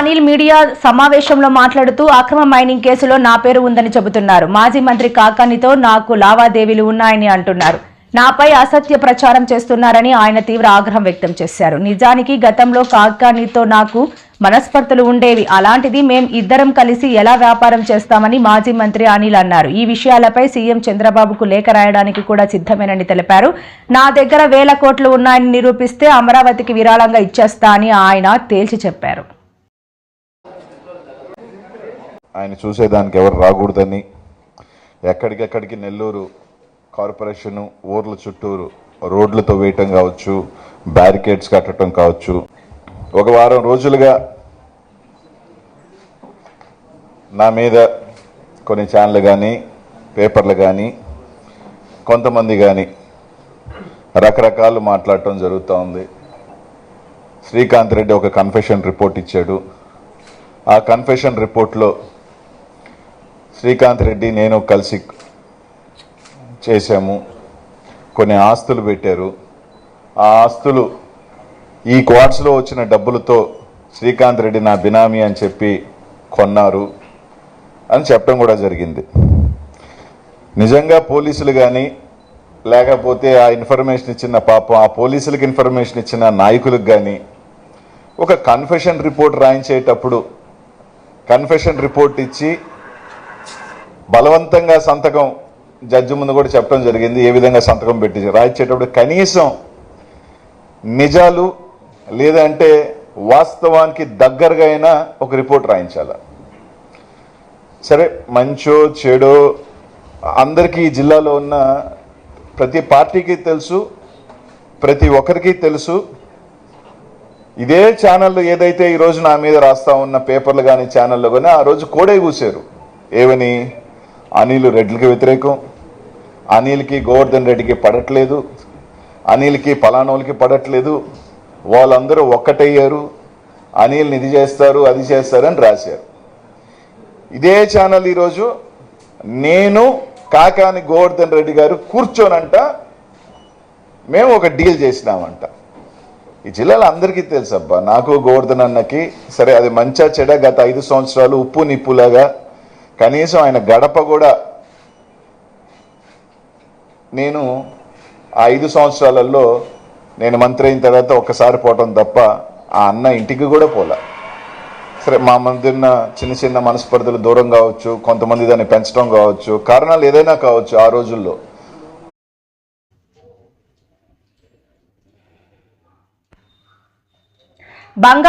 Anil media సమావేశంలో మాట్లాడుతూ అక్రమ మైనింగ్ కేసులో నా పేరు ఉందని చెబుతున్నారు. మాజీ మంత్రి కాకానితో నాకు లావాదేవీలు ఉన్నాయని అంటున్నారు. నాపై అసత్య ప్రచారం చేస్తున్నారని ఆయన తీవ్ర ఆగ్రహం వ్యక్తం చేశారు. నిజానికి గతంలో కాకానితో నాకు మనస్పర్ధలు ఉండేవి. అలాంటిది మేం ఇద్దరం కలిసి ఎలా వ్యాపారం చేస్తామని మాజీ మంత్రి అనిల్ అన్నారు. ఈ విషయాలపై సీఎం చంద్రబాబుకు లేఖ రాయడానికి కూడా సిద్ధమేనని తెలిపారు. నా దగ్గర వేల కోట్లు ఉన్నాయని నిరూపిస్తే అమరావతికి విరాళంగా ఇచ్చేస్తా అని ఆయన తేల్చి చెప్పారు. ఆయన చూసేదానికి ఎవరు రాకూడదని. ఎక్కడికెక్కడికి నెల్లూరు కార్పొరేషను ఊర్ల చుట్టూరు రోడ్లతో వేయటం కావచ్చు బ్యారికేడ్స్ కట్టడం కావచ్చు. ఒక వారం రోజులుగా నా మీద కొన్ని ఛానళ్ళు కానీ పేపర్లు కానీ కొంతమంది కానీ రకరకాలు మాట్లాడటం జరుగుతూ ఉంది. శ్రీకాంత్ రెడ్డి ఒక కన్ఫెషన్ రిపోర్ట్ ఇచ్చాడు. ఆ కన్ఫెషన్ రిపోర్ట్లో శ్రీకాంత్ రెడ్డి నేను కలిసి చేశాము. కొన్ని ఆస్తులు పెట్టారు. ఆ ఆస్తులు ఈ క్వార్ట్స్లో వచ్చిన డబ్బులతో శ్రీకాంత్ రెడ్డి నా బినామీ అని చెప్పి కొన్నారు అని చెప్పడం కూడా జరిగింది. నిజంగా పోలీసులు కానీ లేకపోతే ఆ ఇన్ఫర్మేషన్ ఇచ్చిన పాపం ఆ పోలీసులకు ఇన్ఫర్మేషన్ ఇచ్చిన నాయకులకు కానీ ఒక కన్ఫెషన్ రిపోర్ట్ రాయించేటప్పుడు కన్ఫెషన్ రిపోర్ట్ ఇచ్చి బలవంతంగా సంతకం జడ్జి ముందు కూడా చెప్పడం జరిగింది ఏ విధంగా సంతకం పెట్టి రాయించేటప్పుడు కనీసం నిజాలు లేదంటే వాస్తవానికి దగ్గరగా అయినా ఒక రిపోర్ట్ రాయించాల. సరే మంచో చెడో అందరికీ ఈ జిల్లాలో ఉన్న ప్రతి పార్టీకి తెలుసు ప్రతి ఒక్కరికి తెలుసు. ఇదే ఛానళ్ళు ఏదైతే ఈ నా మీద రాస్తా ఉన్న పేపర్లు కానీ ఛానళ్ళు కానీ ఆ రోజు కోడే కూసారు ఏమని? అనిల్ రెడ్లకి వ్యతిరేకం. అనిల్కి గోవర్ధన్ రెడ్డికి పడట్లేదు. అనిల్కి పలానోళ్ళకి పడట్లేదు. వాళ్ళందరూ ఒక్కటయ్యారు. అనిల్ని ఇది చేస్తారు అది చేస్తారు అని రాశారు. ఇదే ఛానల్ ఈరోజు నేను కాకాని గోవర్ధన్ రెడ్డి గారు కూర్చోనంట. మేము ఒక డీల్ చేసినామంట. ఈ జిల్లాలో అందరికీ తెలుసు అబ్బా నాకు గోవర్ధన్ అన్నకి సరే అది మంచా చెడ గత ఐదు సంవత్సరాలు ఉప్పు నిప్పులాగా కనీసం ఆయన గడప కూడా నేను ఆ ఐదు సంవత్సరాలలో నేను మంత్రి అయిన తర్వాత ఒక్కసారి పోవటం తప్ప ఆ అన్న ఇంటికి కూడా పోలా. సరే మా మధ్య చిన్న చిన్న మనస్పర్ధలు దూరం కావచ్చు కొంతమంది దాన్ని పెంచడం కావచ్చు కారణాలు ఏదైనా కావచ్చు ఆ రోజుల్లో. బంగారు